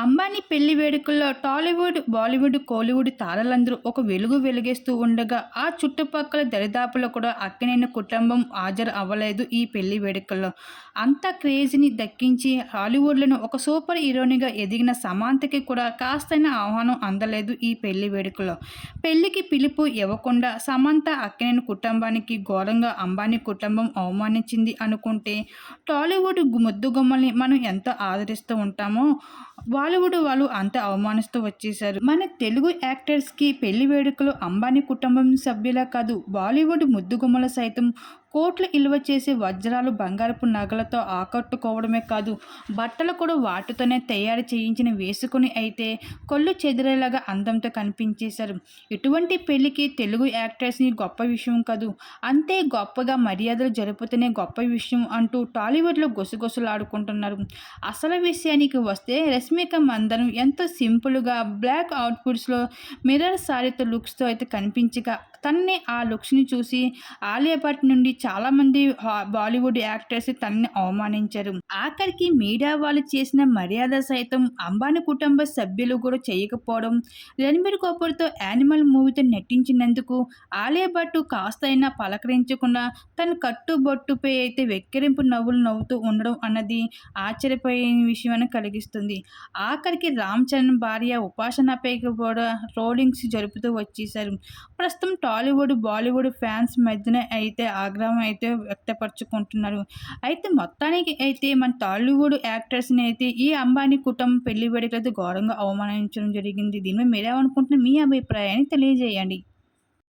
అంబానీ పెళ్ళి వేడుకల్లో టాలీవుడ్ బాలీవుడ్ కోలీవుడ్ తారలందరూ ఒక వెలుగు వెలిగేస్తూ ఉండగా ఆ చుట్టుపక్కల దరిదాపులో కూడా అక్కినేని కుటుంబం హాజరు అవ్వలేదు ఈ పెళ్ళి వేడుకల్లో. అంత క్రేజీని దక్కించి హాలీవుడ్లను ఒక సూపర్ హీరోయిన్గా ఎదిగిన సమాంతకి కూడా కాస్తైన ఆహ్వానం అందలేదు ఈ పెళ్ళి వేడుకలో పెళ్ళికి పిలుపు ఇవ్వకుండా సమంత అక్కినేని కుటుంబానికి ఘోరంగా అంబానీ కుటుంబం అవమానించింది అనుకుంటే టాలీవుడ్ ముద్దుగుమ్మల్ని మనం ఎంతో ఆదరిస్తూ ఉంటామో బాలీవుడ్ వాళ్ళు అంత అవమానిస్తూ వచ్చేసారు మన తెలుగు యాక్టర్స్కి పెళ్ళి వేడుకలు అంబానీ కుటుంబం సభ్యుల కాదు బాలీవుడ్ ముద్దుగుమ్మల సైతం కోట్లు ఇలువ చేసే వజ్రాలు బంగారపు నగలతో ఆకట్టుకోవడమే కాదు బట్టలు కూడా వాటితోనే తయారు చేయించిన వేసుకుని అయితే కొళ్ళు చెదిరేలాగా అందంతో కనిపించేశారు. ఇటువంటి పెళ్ళికి తెలుగు యాక్టర్స్ని గొప్ప విషయం కాదు అంతే గొప్పగా మర్యాదలు జరుపుతూనే గొప్ప విషయం అంటూ టాలీవుడ్లో గొసగొసలాడుకుంటున్నారు. అసలు విషయానికి వస్తే రష్మిక మందరం ఎంతో సింపుల్గా బ్లాక్ అవుట్ఫిట్స్లో మిర్రర్ సారీతో లుక్స్తో అయితే కనిపించగా తన్ని ఆ లుక్స్ని చూసి ఆలియా భట్ నుండి చాలామంది బాలీవుడ్ యాక్టర్స్ తనని అవమానించారు. ఆఖరికి మీడియా వాళ్ళు చేసిన మర్యాద సైతం అంబానీ కుటుంబ సభ్యులు కూడా చేయకపోవడం రణబీర్ కపూర్తో యానిమల్ మూవీతో నటించినందుకు ఆలియా భట్ కాస్త అయినా పలకరించకుండా తన కట్టుబొట్టుపై అయితే వెక్కిరింపు నవ్వులు నవ్వుతూ ఉండడం అన్నది ఆశ్చర్యపోయే విషయాన్ని కలిగిస్తుంది. ఆఖరికి రామ్ చరణ్ భార్య ఉపాసనపై కూడా రోలింగ్స్ జరుపుతూ వచ్చేసారు ప్రస్తుతం టాలీవుడ్ బాలీవుడ్ ఫ్యాన్స్ మధ్యన అయితే ఆగ్రహం అయితే వ్యక్తపరచుకుంటున్నారు. అయితే మొత్తానికి అయితే మన టాలీవుడ్ యాక్టర్స్ని అయితే ఈ అంబానీ కుటుంబం పెళ్ళి వేడుకలతో ఘోరంగా అవమానించడం జరిగింది. దీనిపై మీరేమనుకుంటున్నారు? మీ అభిప్రాయాన్ని తెలియజేయండి.